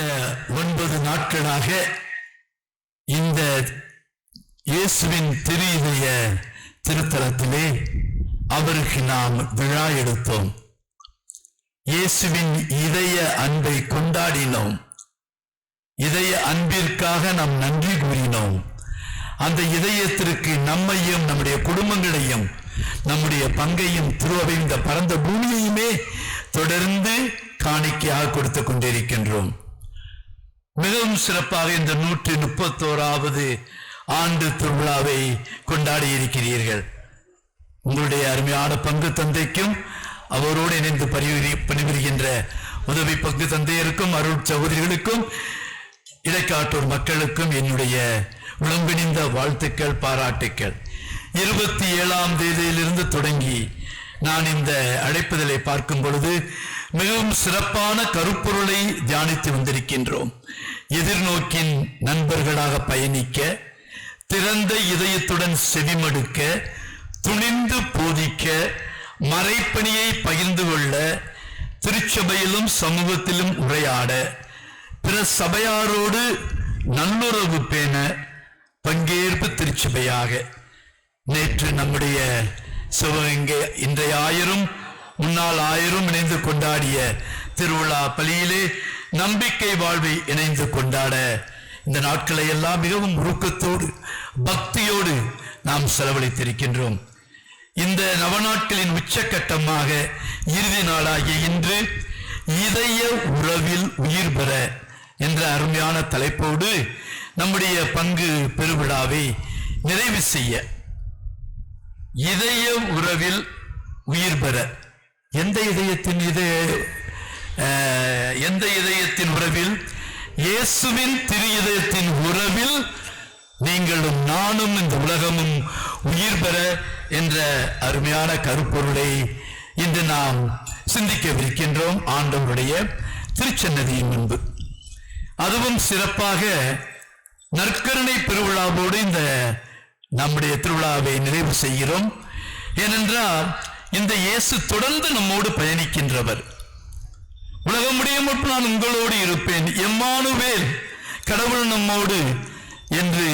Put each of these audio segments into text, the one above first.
கடந்த ஒன்பது நாட்களாக இந்த இயேசுவின் திரு திருத்தலத்திலே அவருக்கு நாம் விழா எடுத்தோம். இயேசுவின் இதய அன்பை கொண்டாடினோம். இதய அன்பிற்காக நாம் நன்றி கூறினோம். அந்த இதயத்திற்கு நம்மையும் நம்முடைய குடும்பங்களையும் நம்முடைய பங்கையும் திருவவை இந்த பரந்த பூமியையுமே தொடர்ந்து காணிக்கையாக கொடுத்து கொண்டிருக்கின்றோம். மிகவும் சிறப்பாக இந்த நூற்றி முப்பத்தோராவது ஆண்டு திருவிழாவை கொண்டாடி இருக்கிறீர்கள். உங்களுடைய அருமையான பங்கு தந்தைக்கும் அவரோடு இணைந்து பணிபுரி பணிபுரிகின்ற உதவி பங்கு தந்தையருக்கும் அருள் சகோதரிகளுக்கும் இடைக்காட்டூர் மக்களுக்கும் என்னுடைய உளம்பிணிந்த வாழ்த்துக்கள் பாராட்டுக்கள். இருபத்தி ஏழாம் தேதியிலிருந்து தொடங்கி நான் இந்த அழைப்புதலை பார்க்கும் பொழுது மிகவும் சிறப்பான கருப்பொருளை தியானித்து வந்திருக்கின்றோம். எதிர்நோக்கின் நண்பர்களாக பயணிக்க திறந்த இதயத்துடன் செவிமடுக்க துணிந்து போதிக்க மறைப்பணியை பகிர்ந்து கொள்ள திருச்சபையிலும் சமூகத்திலும் உரையாட பிற சபையாரோடு நல்லுறவு பேண பங்கேற்பு திருச்சபையாக. நேற்று நம்முடைய சிவகங்கை இன்றைய ஆயிரம் முன்னால் ஆயிரம் இணைந்து கொண்டாடிய திருவிழா பலியிலே நம்பிக்கை வாழ்வை இணைந்து கொண்டாட. இந்த நாட்களை எல்லாம் மிகவும் உருக்கத்தோடு பக்தியோடு நாம் செலவழித்திருக்கின்றோம். இந்த நவநாட்களின் உச்சக்கட்டமாக இறுதி நாளாகிய இன்று இதய உறவில் உயிர் பெற என்ற அருமையான தலைப்போடு நம்முடைய பங்கு பெருவிழாவை நிறைவு செய்ய. இதய உறவில் உயிர் பெற. எந்த இதயத்தின் இது? அஹ், எந்த இதயத்தின் உறவில்? இயேசுவின் திரு இதயத்தின் உறவில் நீங்களும் நானும் இந்த உலகமும் உயிர் பெற என்ற அருமையான கருப்பொருளை இன்று நாம் சிந்திக்கவிருக்கின்றோம் ஆண்டவருடைய திருச்சன்னதியின் முன்பு. அதுவும் சிறப்பாக நற்கருணை பெருவிழாவோடு இந்த நம்முடைய திருவிழாவை நிறைவு செய்கிறோம். ஏனென்றால் இந்த இயேசு தொடர்ந்து நம்மோடு பயணிக்கின்றவர். உலகம் முடியும் மட்டும் நான் உங்களோடு இருப்பேன். எம்மானுவேல் கடவுள் நம்மோடு என்று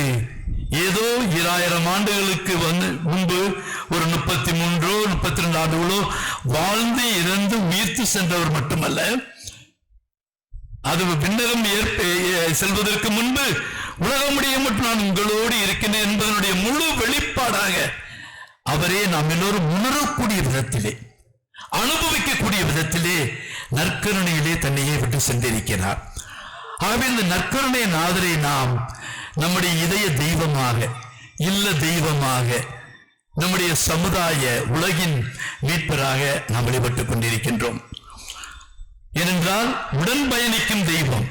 ஏதோ இராயிரம் ஆண்டுகளுக்கு வந்து முன்பு ஒரு முப்பத்தி மூன்றோ முப்பத்தி ரெண்டு ஆண்டுகளோ வாழ்ந்து இறந்து உயிர்த்து சென்றவர் மட்டுமல்ல. அது விண்ணகம் ஏற்ப செல்வதற்கு முன்பு உலகம் முடியும் மட்டும் நான் உங்களோடு இருக்கின்றேன் என்பதனுடைய முழு வெளிப்பாடாக அவரே நாம் எல்லோரும் உணரக்கூடிய விதத்திலே அனுபவிக்கக்கூடிய விதத்திலே நற்கருணையிலே தன்னையே விட்டு சென்றிருக்கிறார். ஆகவே இந்த நற்கருணை நாதரை நாம் நம்முடைய இதய தெய்வமாக இல்ல தெய்வமாக நம்முடைய சமுதாய உலகின் மீட்பராக நாம் வழிபட்டுக் கொண்டிருக்கின்றோம். ஏனென்றால் உடன் பயணிக்கும் தெய்வம்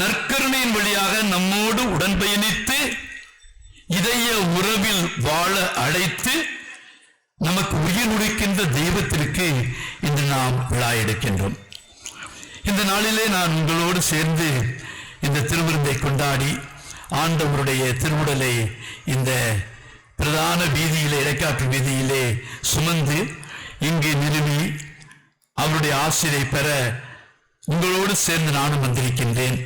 நற்கருணையின் வழியாக நம்மோடு உடன் பயணித்து இதய உறவில் வாழ அழைத்து நமக்கு உயிர் உடைக்கின்ற தெய்வத்திற்கு இன்று நாம் விழா எடுக்கின்றோம். இந்த நாளிலே நான் உங்களோடு சேர்ந்து இந்த திருவிருந்தை கொண்டாடி ஆண்டவருடைய திருவுடலை இந்த பிரதான வீதியிலே இடைக்காட்டு வீதியிலே சுமந்து இங்கு நிறுவி அவருடைய ஆசிரியை பெற உங்களோடு சேர்ந்து நானும் வந்திருக்கின்றேன்.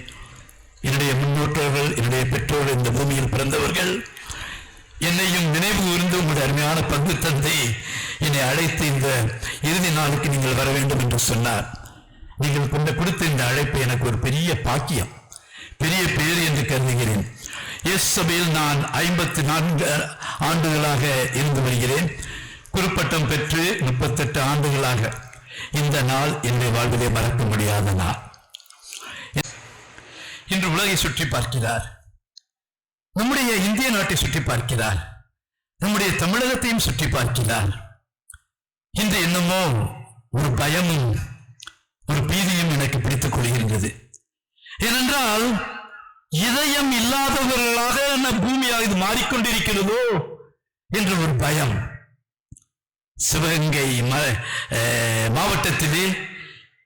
என்னுடைய முன்னோற்றோர்கள் என்னுடைய பெற்றோர்கள் இந்த பூமியில் பிறந்தவர்கள் என்னையும் நினைவு கூர்ந்து உங்களுடைய அருமையான பங்கு தந்தை என்னை அழைத்து இந்த இறுதி நாளுக்கு நீங்கள் வர வேண்டும் என்று சொன்னார். நீங்கள் கொண்ட கொடுத்த இந்த அழைப்பு எனக்கு ஒரு பெரிய பாக்கியம். பெரிய பேர் என்று கருதுகிறேன். எஸ் சபையில் நான் ஐம்பத்தி நான்கு ஆண்டுகளாக இருந்து வருகிறேன். குறிப்பட்டம் பெற்று முப்பத்தெட்டு ஆண்டுகளாக இந்த நாள் என்னை வாழ்விலே மறக்க முடியாத நாள். இன்று உலகை சுற்றி பார்க்கிறார். நம்முடைய இந்திய நாட்டை சுற்றி பார்க்கிறார். நம்முடைய தமிழகத்தையும் சுற்றி பார்க்கிறார். இன்று என்னமோ ஒரு பயமும் ஒரு பீதியும் எனக்கு பிடித்துக் கொள்கின்றது. ஏனென்றால் இதயம் இல்லாதவர்களாக நம் பூமியாக இது மாறிக்கொண்டிருக்கிறதோ என்ற ஒரு பயம். சிவகங்கை ம- மாவட்டத்திலே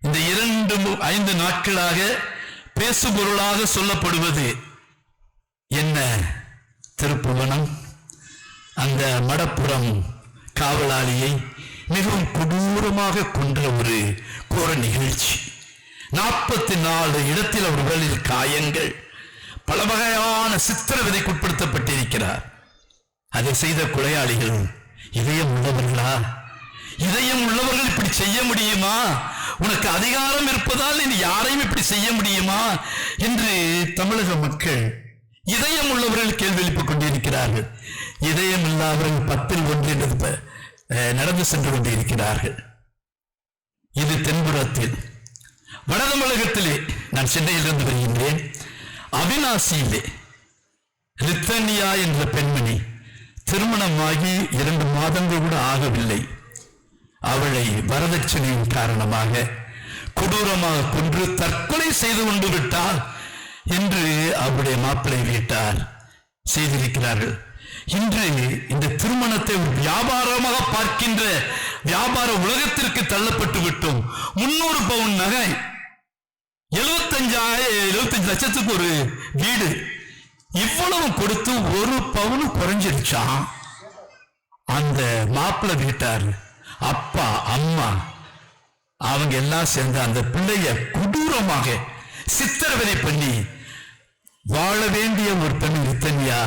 இந்த இரண்டு ஐந்து நாட்களாக பேசுபொருளாக சொல்லப்படுவது என்ன திருப்புவனம்? அந்த மடப்புறம் காவலாளியை மிகவும் கொடூரமாக கொன்ற ஒரு கோர நிகழ்ச்சி. நாற்பத்தி நாலு இடத்தில் அவர் உடலில் காயங்கள் பல வகையான சித்திரவதைக்கு உட்படுத்தப்பட்டிருக்கிறார். அதை செய்த கொலையாளிகள் இதயம் உள்ளவர்களா? இதயம் உள்ளவர்கள் இப்படி செய்ய முடியுமா? உனக்கு அதிகாரம் இருப்பதால் நீ யாரையும் இப்படி செய்ய முடியுமா? என்று தமிழக மக்கள் இதயம் உள்ளவர்கள் கேள்வி எழுப்பிக் கொண்டிருக்கிறார்கள். இதயம் இல்லாதவர்கள் பத்தில் ஒன்று என்று நடந்து சென்று கொண்டிருக்கிறார்கள். இது தென்புறத்தில் வட தமிழகத்திலே நான் சென்னையிலிருந்து வருகின்றேன். அவினாசியிலே லித்தனியா என்ற பெண்மணி திருமணமாகி இரண்டு மாதங்கள் கூட ஆகவில்லை. அவளை வரதட்சணையின் காரணமாக கொடூரமாக கொன்று தற்கொலை செய்து கொண்டு விட்டால் என்று அவருடைய மாப்பிள்ளை வீட்டார் செய்திருக்கிறார்கள். இன்று இந்த திருமணத்தை ஒரு வியாபாரமாக பார்க்கின்ற வியாபார உலகத்திற்கு தள்ளப்பட்டு விட்டோம். முன்னூறு பவுன் நகை எழுபத்தஞ்சாயிரம் எழுபத்தஞ்சு லட்சத்துக்கு ஒரு வீடு. இவ்வளவு கொடுத்து ஒரு பவுன் குறைஞ்சிருச்சான் அந்த மாப்பிள்ளை வீட்டார் அப்பா அம்மா அவங்க எல்லாம் சேர்ந்து அந்த பிள்ளைய கொடூரமாக சித்திரவதை பண்ணி வாழ வேண்டிய ஒருத்தன் இருத்தன்யா?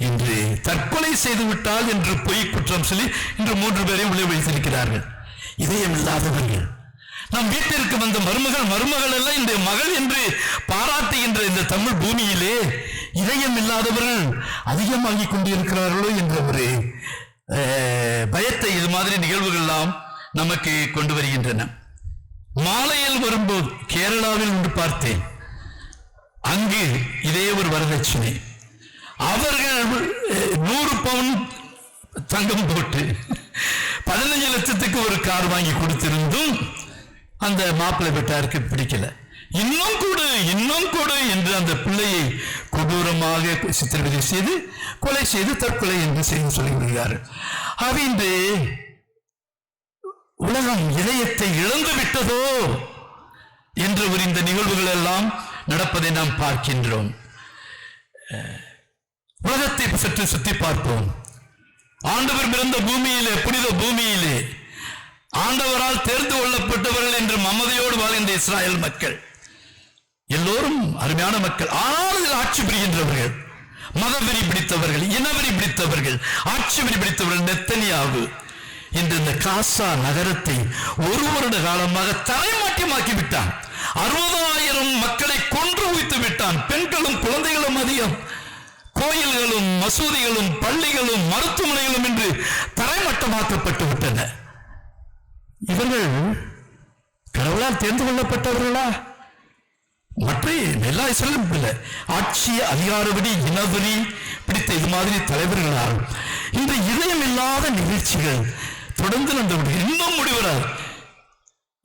என்று தற்கொலை செய்து விட்டால் என்று பொய் குற்றம் சொல்லி இன்று மூன்று பேரையும் உள்ளே வைத்திருக்கிறார்கள். இதயம் இல்லாதவர்கள் நம் வீட்டிற்கு வந்த மருமகள் மருமகள் எல்லாம் இந்த மகள் என்று பாராட்டுகின்ற இந்த தமிழ் பூமியிலே இதயம் இல்லாதவர்கள் அதிகமாகி கொண்டிருக்கிறார்களோ என்ற ஒரு அஹ், பயத்தை இது மாதிரி நிகழ்வுகள் எல்லாம் நமக்கு கொண்டு வருகின்றன. மாலையில் வரும்போது கேரளாவில் ஒன்று பார்த்தேன். அங்கு இதே ஒரு வரதட்சணை. அவர்கள் நூறு பவுன் தங்கம் போட்டு பதினஞ்சு லட்சத்துக்கு ஒரு கார் வாங்கி கொடுத்திருந்தும் அந்த மாப்பிள்ளை வீட்டாருக்கு பிடிக்கல. இன்னும் கொடு இன்னும் கொடு என்று அந்த பிள்ளையை கொடூரமாக சித்திரவதை செய்து கொலை செய்து தற்கொலை என்று செய்து சொல்லி விடுகிறார்கள் இன்று உலகம் இதயத்தை இழந்து விட்டதோ என்ற ஒரு இந்த நிகழ்வுகள் எல்லாம் நடப்பதை நாம் பார்க்கின்றோம். உலகத்தை சற்று சுத்தி பார்ப்போம். ஆண்டவர் பிறந்த பூமியிலே புனித பூமியிலே ஆண்டவரால் தேர்ந்து கொள்ளப்பட்டவர்கள் என்று மமதையோடு வாழ்கின்ற இஸ்ராயல் மக்கள் எல்லோரும் அருமையான மக்கள் ஆனால் இதில் ஆட்சி புரிகின்றவர்கள் மதவெறி பிடித்தவர்கள் இனவெறி பிடித்தவர்கள் ஆட்சி வெறி பிடித்தவர்கள் நெத்தனியாவு இன்று இந்த காசா நகரத்தை ஒரு வருட காலமாக தலைமாட்டியமாக்கி விட்டான் அறுபதாயிரம் மக்களை கொன்று குவித்து விட்டான். பெண்களும் குழந்தைகளும் அதிகம். கோயில்களும் மசூதிகளும் பள்ளிகளும் மருத்துவமனைகளும் என்று தரைமட்டமாக்கப்பட்டு விட்டன. இவர்கள் கடவுளால் தேர்ந்து கொள்ளப்பட்டவர்களா? மற்ற எல்லா இசலும் இல்லை. ஆட்சி அதிகாரபடி இனவெறி பிடித்த இது மாதிரி தலைவர்களாகும் இன்று இதயம் இல்லாத நிகழ்ச்சிகள் தொடர்ந்து நடந்து இன்னும் முடிவராது.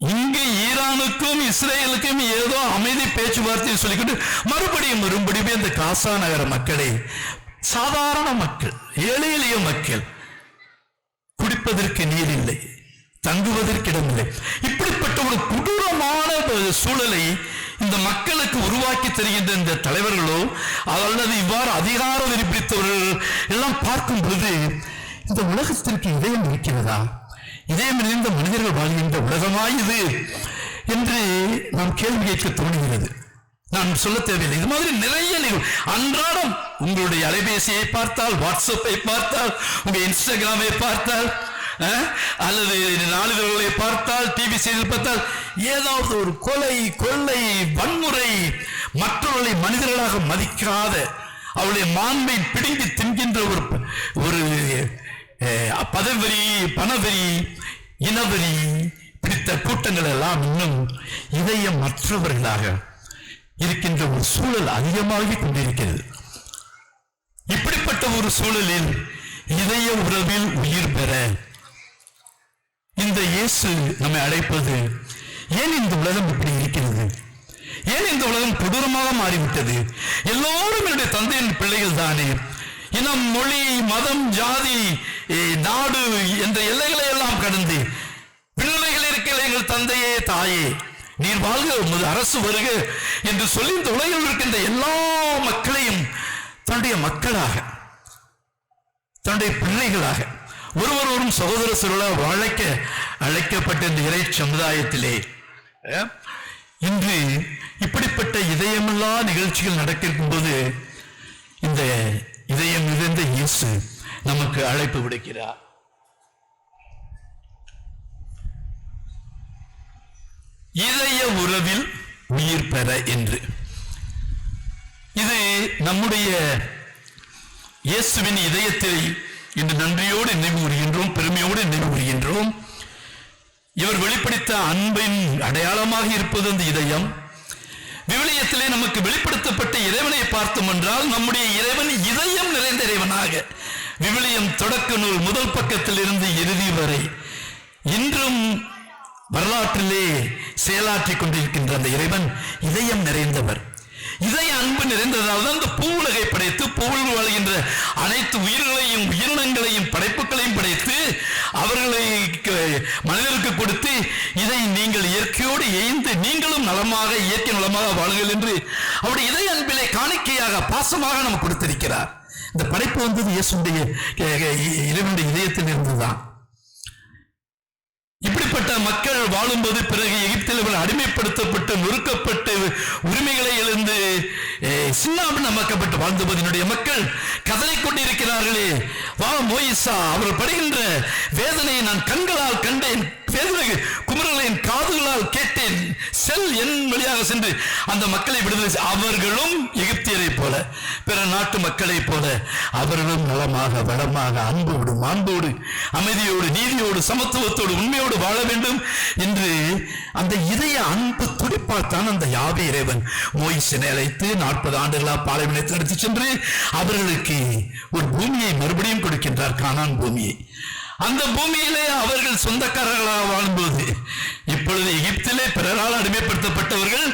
இங்கே ஈரானுக்கும் இஸ்ரேலுக்கும் ஏதோ அமைதி பேச்சுவார்த்தை சொல்லிக்கிட்டு மறுபடியும் மறுபடியும் இந்த காசா நகர மக்களை சாதாரண மக்கள் ஏழை எளிய மக்கள் குடிப்பதற்கு நீர் இல்லை தங்குவதற்கு இடமில்லை இப்படிப்பட்ட ஒரு கொடூரமான ஒரு சூழலை இந்த மக்களுக்கு உருவாக்கி தருகின்ற இந்த தலைவர்களோ அல்லது இவ்வாறு அதிகார வெறி எல்லாம் பார்க்கும் பொழுது இந்த உலகத்திற்கு இதயம் இருக்கிறதா? இதயம் நிறைந்த மனிதர்கள் வாழ்கின்ற உலகமாயுது என்று நாம் கேள்வி கேட்க தோணுகிறது. நான் சொல்ல தேவையில்லை. இது மாதிரி நிறைய நிகழ்வு. அன்றாடம் உங்களுடைய அலைபேசியை பார்த்தால் வாட்ஸ்அப்பை பார்த்தால் உங்க இன்ஸ்டாகிராமை பார்த்தால் அல்லது நாளிதழ்களை பார்த்தால் டிவி செய்தியில் பார்த்தால் ஏதாவது ஒரு கொலை கொள்ளை வன்முறை மற்றவர்களை மனிதர்களாக மதிக்காத அவளுடைய மாண்பை பிடுங்கி தின்கின்ற ஒரு ஒரு அஹ், பதவெறி பணவெறி இனவெறி பிடித்த கூட்டங்கள் எல்லாம் இன்னும் இதயம் மற்றவர்களாக இருக்கின்ற ஒரு சூழல் அதிகமாகிக் கொண்டிருக்கிறது. இப்படிப்பட்ட ஒரு சூழலில் இதய உறவில் உயிர் பெற இந்த இயேசு நம்மை அழைப்பது ஏன் இந்த உலகம் இப்படி இருக்கிறது? ஏன் இந்த உலகம் கொடூரமாக மாறிவிட்டது? எல்லோரும் என்னுடைய தந்தையின் பிள்ளைகள் தானே. இனம் மொழி மதம் ஜாதி நாடு என்ற எல்லைகளை எல்லாம் கடந்து விண்ணுலைகள் இருக்கிற எங்கள் தந்தையே தாயே நீர் வாழ்க உமது அரசு வருக என்று சொல்லி இந்த உலகில் இருக்கின்ற எல்லா மக்களையும் தன்னுடைய மக்களாக தன்னுடைய பிள்ளைகளாக ஒருவரோரும் சகோதர சோழ வாழைக்க அழைக்கப்பட்ட இந்த இறை சமுதாயத்திலே இன்று இப்படிப்பட்ட இதயமில்லா நிகழ்ச்சிகள் நடக்கும் போது இந்த இதயம் மிகுந்த இயேசு நமக்கு அழைப்பு விடுக்கிறார். இதய உறவில் உயிர் பெற என்று. இது நம்முடைய இயேசுவின் இதயத்தை இன்று நன்றியோடு நினைவு கூறுகின்றோம் பெருமையோடு நினைவு கூறுகின்றோம் இவர் வெளிப்படுத்த அன்பின் அடையாளமாக இருப்பது அந்த இதயம். விவிலியத்திலே நமக்கு வெளிப்படுத்தப்பட்ட இறைவன் பார்த்தோம் என்றால் நம்முடைய இறைவன் இதயம் நிறைந்த இறைவனாக. விவிலியம் தொடக்க நூல் முதல் பக்கத்தில் இருந்து இறுதி வரை இன்றும் வரலாற்றிலே செயலாற்றிக் கொண்டிருக்கின்ற அந்த இறைவன் இதயம் நிறைந்தவர். இதய அன்பு நிறைந்ததால் தான் இந்த பூவுலகை படைத்து பூவில் வாழ்கின்ற அனைத்து உயிர்களையும் உயிரினங்களையும் படைப்புகளையும் படைத்து அவர்களை மனிதருக்கு கொடுத்து இதை நீங்கள் இயற்கையோடு எய்ந்து நீங்களும் நலமாக இயற்கை நலமாக வாழுங்கள் என்று அவருடைய இதய அன்பிலே காணிக்கையாக பாசமாக நம்ம கொடுத்திருக்கிறார். இந்த படைப்பு வந்தது இயேசுடைய அஹ், இறைவனுடைய இதயத்தில் இருந்துதான் இப்படிப்பட்ட மக்கள் வாழும்போது பிறகு எகிப்தில் இவர்கள் அடிமைப்படுத்தப்பட்டு நொறுக்கப்பட்டு உரிமைகளை எழுந்து அஹ், சின்னாபின்னமாக்கப்பட்டு வாழ்ந்தபோது என்னுடைய மக்கள் கதலை கொண்டிருக்கிறார்களே. வா மோயிசா அவர் படுகின்ற வேதனையை நான் கண்களால் கண்டேன். வேதனை குமரலை காதுகளால் கேட்டேன். செல் என் வழியாக சென்று அந்த மக்களை விடுதலை அவர்களும் எகிப்தியரை போல பிற நாட்டு மக்களை போல அவர்களும் நலமாக வளமாக அன்போடு மாண்போடு அமைதியோடு நீதியோடு சமத்துவத்தோடு உண்மையோடு வாழ வேண்டும் என்று அந்த இதய அன்பு துடிப்பால்தான் அந்த யாவே இறைவன் மோயிசனை அழைத்து நாற்பது ஆண்டுகளாக பாலைவனத்தில் எடுத்து சென்று அவர்களுக்கு ஒரு பூமியை மறுபடியும் கொடுக்கின்றார் கானான் பூமியை. அந்த பூமியிலே அவர்கள் சொந்தக்காரர்களாக வாழும்போது இப்பொழுது எகிப்திலே பிறரால் அடிமைப்படுத்தப்பட்டவர்கள்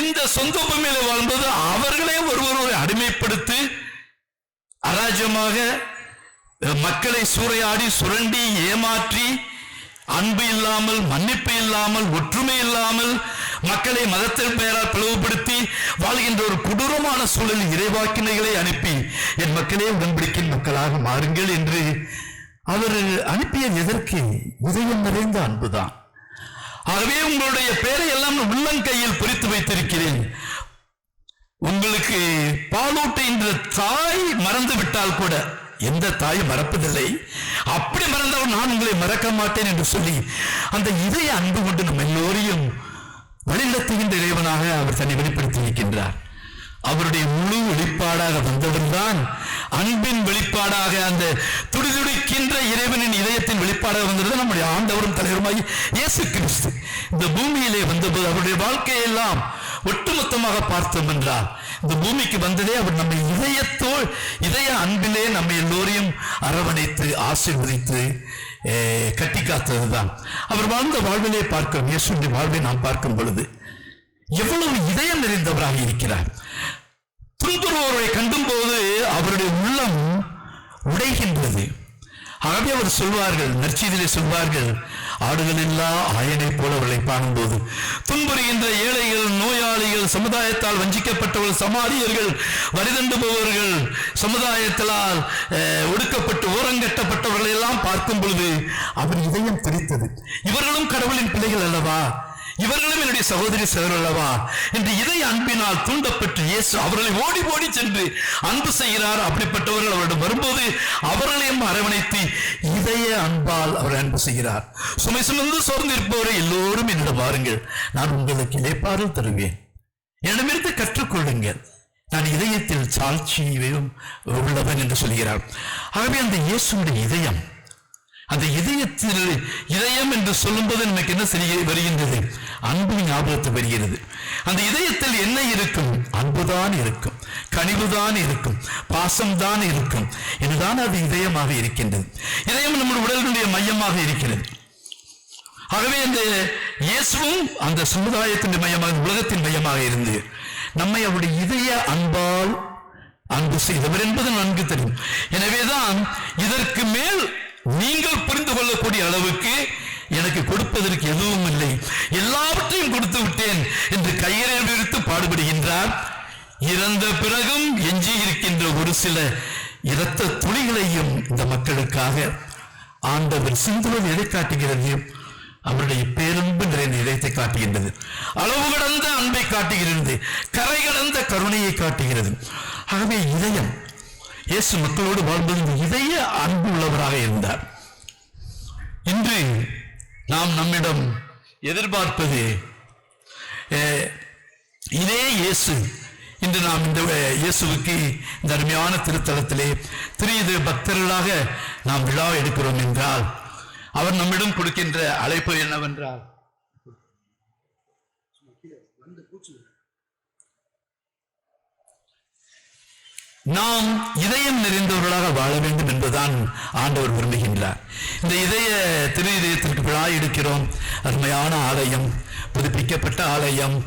இந்த சொந்த பூமியிலே வாழும்போது அவர்களே ஒருவரை அடிமைப்படுத்தி அராஜமாக மக்களை சூறையாடி சுரண்டி ஏமாற்றி அன்பு இல்லாமல் மன்னிப்பு இல்லாமல் ஒற்றுமை இல்லாமல் மக்களை மதத்தின் பெயரால் பிளவுபடுத்தி வாழ்கின்ற ஒரு கொடூரமான சூழலில் இறைவாக்கினைகளை அனுப்பி என் மக்களே உடன்படிக்கையின் மக்களாக மாறுங்கள் என்று அவர் அனுப்பியது எதற்கு? இதயம் நிறைந்த அன்புதான். ஆகவே உங்களுடைய பெயரை எல்லாம் உள்ளங்கையில் பொறித்து வைத்திருக்கிறேன். உங்களுக்கு பாலூட்டுகின்ற தாய் மறந்து விட்டால் கூட எந்த தாயும் மறப்பதில்லை. அப்படி மறந்தவர் நான் உங்களை மறக்க மாட்டேன் என்று சொல்லி அந்த இதய அன்பு கொண்டு நம் எல்லோரையும் வழிநடத்துகின்ற இறைவனாக அவர் தன்னை வெளிப்படுத்தி இருக்கின்றார் அவருடைய முழு வெளிப்பாடாக வந்தவர்தான் அன்பின் வெளிப்பாடாக அந்த துடிதுடிக்கின்ற இறைவனின் இதயத்தின் வெளிப்பாடாக வந்தது நம்முடைய ஆண்டவரும் தலைவருமாகி இயேசு கிறிஸ்து. இந்த பூமியிலே வந்தபோது அவருடைய வாழ்க்கையெல்லாம் ஒட்டுமொத்தமாக பார்த்தோம் என்றால் இந்த பூமிக்கு வந்ததே அவர் நம்ம இதயத்தோள் இதய அன்பிலே நம்ம எல்லோரையும் அரவணைத்து ஆசீர்வதித்து அஹ், கட்டி காத்ததுதான். அவர் வாழ்ந்த வாழ்விலே பார்க்கிறோம் இயேசுடைய வாழ்வை நாம் பார்க்கும் பொழுது எவ்வளவு இதயம் நிறைந்தவராக இருக்கிறார். துன்புறுவோரை கண்டும் போது அவருடைய உள்ளம் உடைகின்றது. ஆகவே அவர் சொல்வார்கள் நற்செய்தியிலே சொல்வார்கள் ஆடுகள் இல்லா ஆயனைப் போல அவர்களை காணும்போது. துன்புறுகின்ற ஏழைகள் நோயாளிகள் சமுதாயத்தால் வஞ்சிக்கப்பட்டவர்கள் சமாதியர்கள் வரிதண்டுபவர்கள் சமுதாயத்தால் அஹ், ஒடுக்கப்பட்டு ஓரங்கட்டப்பட்டவர்களை எல்லாம் பார்க்கும் பொழுது அவர் இதயம் பிரித்தது இவர்களும் கடவுளின் பிள்ளைகள் அல்லவா? இவர்களும் என்னுடைய சகோதரி சகோதரர் அல்லவா என்று இதய அன்பினால் தூண்டப்பட்டு இயேசு அவர்களை ஓடி ஓடி சென்று அன்பு செய்கிறார். அப்படிப்பட்டவர்கள் அவரிடம் வரும்போது அவர்களையும் அரவணைத்து இதய அன்பால் அவர் அன்பு செய்கிறார். சுமை சுமந்து சோர்ந்து இருப்பவரை எல்லோரும் என்னிடம் வாருங்கள். நான் உங்களுக்கு இழைப்பாறு தருவேன். என்னிடமிருந்து கற்றுக்கொள்ளுங்கள். நான் இதயத்தில் சாட்சியும் உள்ளவன் என்று சொல்கிறார். ஆகவே அந்த இயேசுடைய இதயம் அந்த இதயத்தில் இதயம் என்று சொல்லும்போது நமக்கு என்ன செய்ய வருகின்றது? அன்பு ஞாபகத்து வருகிறது. அந்த இதயத்தில் என்ன இருக்கும்? அன்புதான் இருக்கும். கனிவுதான் இருக்கும். பாசம்தான் இருக்கும். இதுதான் அது இதயமாக இருக்கின்றது. இதயம் நம்முடைய உடலினுடைய மையமாக இருக்கிறது. ஆகவே அந்த இயேசுவும் அந்த சமுதாயத்தின் மையமாக உலகத்தின் மையமாக இருந்து நம்மை அவருடைய இதய அன்பால் அன்பு செய்தவர் என்பது நன்கு தெரியும். எனவேதான் இதற்கு மேல் நீங்கள் புரிந்து கொள்ளக்கூடிய அளவுக்கு எனக்கு கொடுப்பதற்கு எதுவும் இல்லை. எல்லாவற்றையும் கொடுத்து விட்டேன் என்று கையறை விரித்து பாடுபடுகின்றார். இறந்த பிறகும் எஞ்சி இருக்கின்ற ஒரு சில இரத்த துளிகளையும் இந்த மக்களுக்காக ஆண்டவர் சிந்துவது எதை காட்டுகிறது அவருடைய பேரன்பு நிறைந்த இதயத்தை காட்டுகின்றது. அளவு கடந்த அன்பை காட்டுகிறது. கரை கடந்த கருணையை காட்டுகிறது. ஆகவே இதயம் இயேசு மக்களோடு வாழ்ந்தது இதய அன்பு உள்ளவராக இருந்தார். இன்று நாம் நம்மிடம் எதிர்பார்ப்பது அஹ், இதே இயேசு. இன்று நாம் இந்த இயேசுவுக்கு இந்த அருமையான திருத்தலத்திலே திரு பக்தர்களாக நாம் விழா எடுக்கிறோம் என்றால் அவர் நம்மிடம் கொடுக்கின்ற அழைப்பு என்னவென்றால் நாம் இதயம் நிறைந்தவர்களாக வாழ வேண்டும் என்பதுதான் ஆண்டவர் விரும்புகின்றார். இந்த இதய திரு இதயத்திற்கு விழா எடுக்கிறோம். அருமையான ஆலயம் புதுப்பிக்கப்பட்ட ஆலயம்.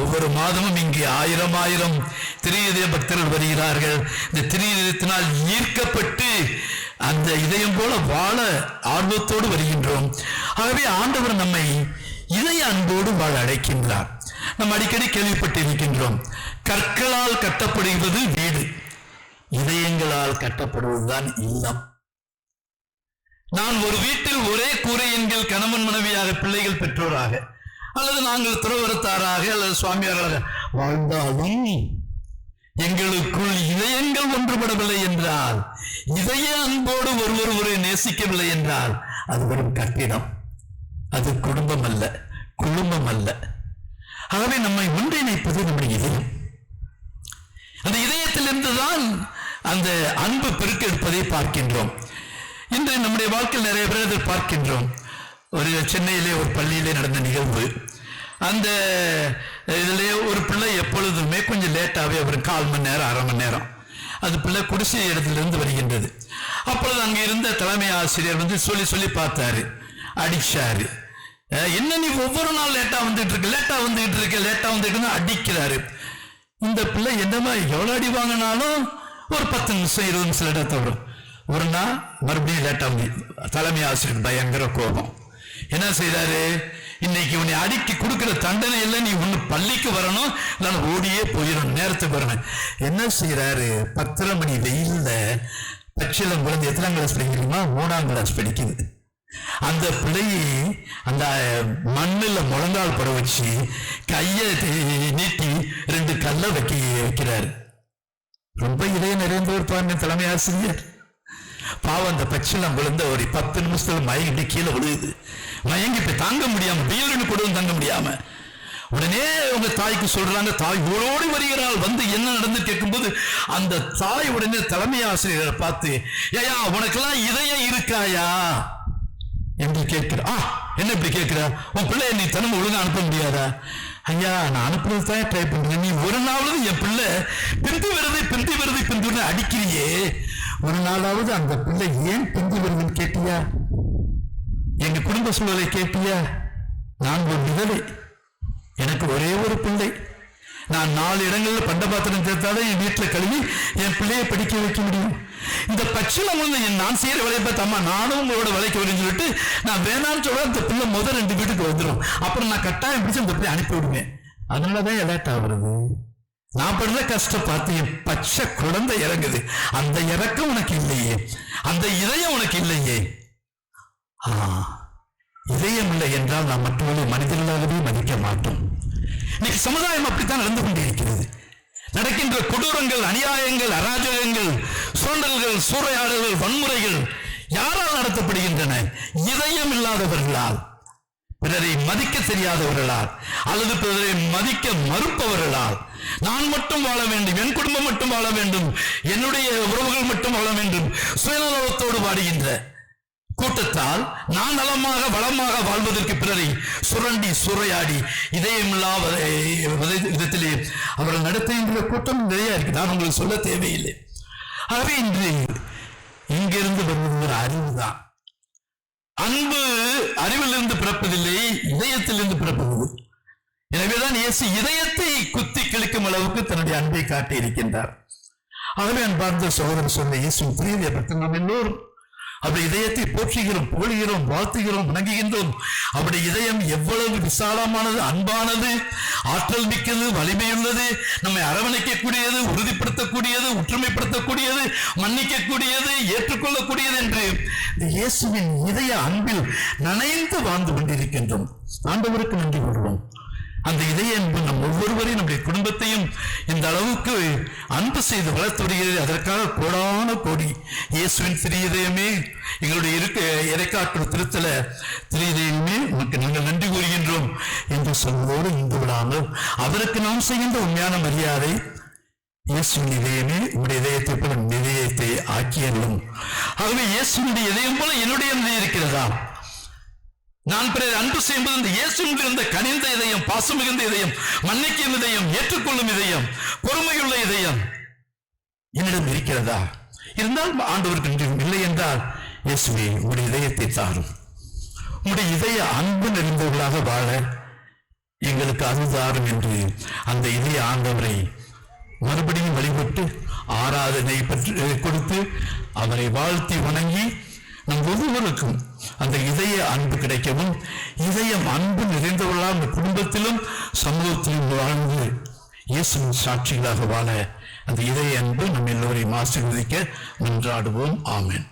ஒவ்வொரு மாதமும் இங்கு ஆயிரம் ஆயிரம் திரு பக்தர்கள் வருகிறார்கள். இந்த திரு இதயத்தினால் ஈர்க்கப்பட்டு அந்த இதயம் போல வாழ ஆர்வத்தோடு வருகின்றோம். ஆகவே ஆண்டவர் நம்மை இதய அன்போடு வாழ அழைக்கின்றார். நாம் அடிக்கடி கேள்விப்பட்டிருக்கின்றோம். கற்களால் கட்டப்படுகிறது வீடு. இதயங்களால் கட்டப்படுவதுதான் இல்லம். நான் ஒரு வீட்டில் ஒரே கூரையின் கீழ் கணவன் மனைவியாக பிள்ளைகள் பெற்றோராக அல்லது நாங்கள் துறவரத்தாராக அல்லது சுவாமியாராக வாழ்ந்தாலும் எங்களுக்குள் இதயங்கள் ஒன்றுபடவில்லை என்றால் இதய அன்போடு ஒருவர் ஒருவரை நேசிக்கவில்லை என்றால் அது வெறும் கட்டிடம். அது குடும்பம் அல்ல குடும்பம் அல்ல ஆகவே நம்மை ஒன்றிணைப்பது நம்முடைய இதயம் அந்த இதயத்திலிருந்து தான் அந்த அன்பு பெருக்கெடுப்பதை பார்க்கின்றோம். இன்று நம்முடைய வாழ்க்கையில் நிறைய பேர் அதை பார்க்கின்றோம் ஒரு சென்னையிலே ஒரு பள்ளியிலே நடந்த நிகழ்வு. அந்த இதிலே ஒரு பிள்ளை எப்பொழுதுமே கொஞ்சம் லேட்டாகவே வரும் கால் மணி நேரம் அரை மணி நேரம். அது பிள்ளை குடிசை இடத்திலிருந்து வருகின்றது. அப்பொழுது அங்கே இருந்த தலைமை ஆசிரியர் வந்து சொல்லி சொல்லி பார்த்தாரு. அடிச்சாரு. என்ன நீ ஒவ்வொரு நாள் லேட்டா வந்துட்டு இருக்க? லேட்டா வந்துகிட்டு இருக்க? லேட்டா வந்துட்டு அடிக்கிறாரு. இந்த பிள்ளை என்னமா எவ்வளோ அடி வாங்கினாலும் ஒரு பத்து நிமிஷம் இருபது நிமிஷம் லேட்டாக வரும் ஒரு நாள் மறுபடியும் லேட்டா முடியும் தலைமை ஆசிரியர் பயங்கர கோபம். என்ன செய்தாரு? இன்னைக்கு உன்னை அடிக்கி கொடுக்கிற தண்டனை இல்லை நீ ஒன்று பள்ளிக்கு வரணும் நான் ஓடியே போயிடணும் நேரத்துக்கு வரணும். என்ன செய்யறாரு பத்தரை மணி வெயில்ல பச்சிலம் குழந்தை எத்தனாம் கிளாஸ் படிக்கிறீங்களா மூணாம் கிளாஸ் படிக்குது. அந்த பிள்ளையை அந்த மண்ணுல முழங்கால் பட வச்சு கையை நீட்டி ரெண்டு கல்லை வைக்க வைக்கிறாரு. ரொம்ப இதய நிறைந்தவர் தலைமை ஆசிரியர். பாவம் அந்த பச்சிலம் விழுந்த ஒரு பத்து நிமிஷத்துல மயங்கிட்டு கீழே விழுகுது. மயங்கி இப்ப தாங்க முடியாம பீரனு கூட தாங்க முடியாம. உடனே உங்க தாய்க்கு சொல்றாங்க தாய் ஓடோடி வருகிறாள். வந்து என்ன நடந்து கேட்கும்போது அந்த தாய் உடனே தலைமை ஆசிரியரை பார்த்து ஏயா உனக்கெல்லாம் இதயம் இருக்காயா? என்று கேட்கிற ஆ என்ன இப்படி கேட்கிற? உன் பிள்ளை நீ தினமும் ஒழுங்கா அனுப்ப முடியாதா? ஐயா நான் அனுப்புறது தான் ட்ரை பண்றேன். நீ ஒரு நாளாவது என் பிள்ளை பிந்தி வருது பிந்தி வருது பிந்து அடிக்கிறியே. ஒரு நாளாவது அந்த பிள்ளை ஏன் பிந்தி வருதுன்னு கேட்டியா? எங்க குடும்ப சூழலை கேட்டியா? நான் ஒரு விதவை. எனக்கு ஒரே ஒரு பிள்ளை. நான் நாலு இடங்களில் பண்ட பாத்திரம் சேர்த்தாதான் என் வீட்டில் கழுவி என் பிள்ளையை படிக்க வைக்க முடியும். இந்த பச்சிலம் வந்து நான் செய்யற வேலையை பார்த்து அம்மா நானும் உங்களோட வேலைக்கு வரேன்னு சொல்லிட்டு நான் வேணாம்னு சொல்ல இந்த பிள்ளை முதல் ரெண்டு வீட்டுக்கு வந்துடும் அப்புறம் நான் கட்டாயம் பிடிச்சு அந்த பிள்ளை அனுப்பி விடுவேன். அதனாலதான் எலேட் ஆகுறது நான் படுற கஷ்டம் என் பச்சை குழந்தை இறங்குது. அந்த இறக்கம் உனக்கு இல்லையே. அந்த இதயம் உனக்கு இல்லையே. ஆ, இதயம் இல்லை என்றால் நாம் மற்றவர்களை மனிதர்களாகவே மதிக்க மாட்டோம். இன்னைக்கு சமுதாயம் அப்படித்தான் நடந்து கொண்டிருக்கிறது. நடக்கின்ற கொடூரங்கள் அநியாயங்கள் அராஜகங்கள் சுரண்டல்கள் சூறையாடல்கள் வன்முறைகள் யாரால் நடத்தப்படுகின்றன? இதயம் இல்லாதவர்களால். பிறரை மதிக்க தெரியாதவர்களால் அல்லது பிறரை மதிக்க மறுப்பவர்களால். நான் மட்டும் வாழ வேண்டும் என் குடும்பம் மட்டும் வாழ வேண்டும் என்னுடைய உறவுகள் மட்டும் வாழ வேண்டும் சுயநலத்தோடு வாடுகின்ற கூட்டத்தால் நான் நலமாக வளமாக வாழ்வதற்கு பிறரை சுரண்டி சூறையாடி இதயமில்லா விதத்திலே அவர்கள் நடத்துகின்ற கூட்டம் நிறைய இருக்கு. நான் உங்களுக்கு சொல்ல தேவையில்லை. ஆகவே இன்று இங்கிருந்து வருகிற அறிவு தான். அன்பு அறிவிலிருந்து பிறப்பதில்லை இதயத்திலிருந்து பிறப்பது. எனவேதான் இயேசு இதயத்தை குத்தி கிழிக்கும் அளவுக்கு தன்னுடைய அன்பை காட்டி இருக்கின்றார் ஆகவே அன்பார்ந்த சகோதரர் சொன்ன இயேசு பற்றி நாம் எல்லோரும் அப்படி இதயத்தை போற்றுகிறோம் புகழ்கிறோம் வாழ்த்துகிறோம் வணங்குகின்றோம். அப்படி இதயம் எவ்வளவு விசாலமானது அன்பானது ஆற்றல் மிக்கது வலிமையுள்ளது நம்மை அரவணைக்கக்கூடியது உறுதிப்படுத்தக்கூடியது ஒற்றுமைப்படுத்தக்கூடியது மன்னிக்கக்கூடியது ஏற்றுக்கொள்ளக்கூடியது என்று இந்த இயேசுவின் இதய அன்பில் நனைந்து வாழ்ந்து கொண்டிருக்கின்றோம். ஆண்டவருக்கு நன்றி கொள்வோம் அந்த இதய அன்பு நம் ஒவ்வொருவரையும் நம்முடைய குடும்பத்தையும் இந்த அளவுக்கு அன்பு செய்து வளர்த்து வருகிறது அதற்காக கோடான கோடி இயேசுவின் திரு இதயமே எங்களுடைய இருக்க இறைக்காற்று திருத்தல திரு இதயமே உனக்கு நாங்கள் நன்றி கூறுகின்றோம் என்று சொல்வதோடு இந்து விடாமல் அவருக்கு நாம் செய்கின்ற உண்மையான மரியாதை இயேசுவின் இதயமே உங்களுடைய இதயத்தை போல இதயத்தை ஆக்கியல்லும் ஆகவே இயேசுவினுடைய இதயம் போல என்னுடைய இருக்கிறதா? நான் பிறர் அன்பு செய்யும்போது இந்த இயேசுவில் இருந்த கனிந்த இதயம் பாசம் மிகுந்த இதயம் மன்னிக்கும் இதயம் ஏற்றுக்கொள்ளும் இதயம் பொறுமையுள்ள இதயம் என்னிடம் இருக்கிறதா? இருந்தால் ஆண்டவருக்கு நன்றி இல்லை என்றால் இயேசுவே உங்களுடைய இதயத்தை தாரும். உங்களுடைய இதய அன்பு நிறைந்தவர்களாக வாழ எங்களுக்கு அருள்தாரும் என்று அந்த இதய ஆண்டவரை மறுபடியும் வழிபட்டு ஆராதனை பற்றி கொடுத்து அவரை வாழ்த்தி வணங்கி நம் ஒவ்வொருவருக்கும் அந்த இதய அன்பு கிடைக்கவும் இதயம் அன்பு நிறைந்தவர்களாக அந்த குடும்பத்திலும் சமூகத்திலும் வாழ்ந்து இயேசுவின் சாட்சிகளாக வாழ அந்த இதய அன்பு நம் எல்லோரையும் ஆசீர்வதிக்க மன்றாடுவோம் ஆமேன்.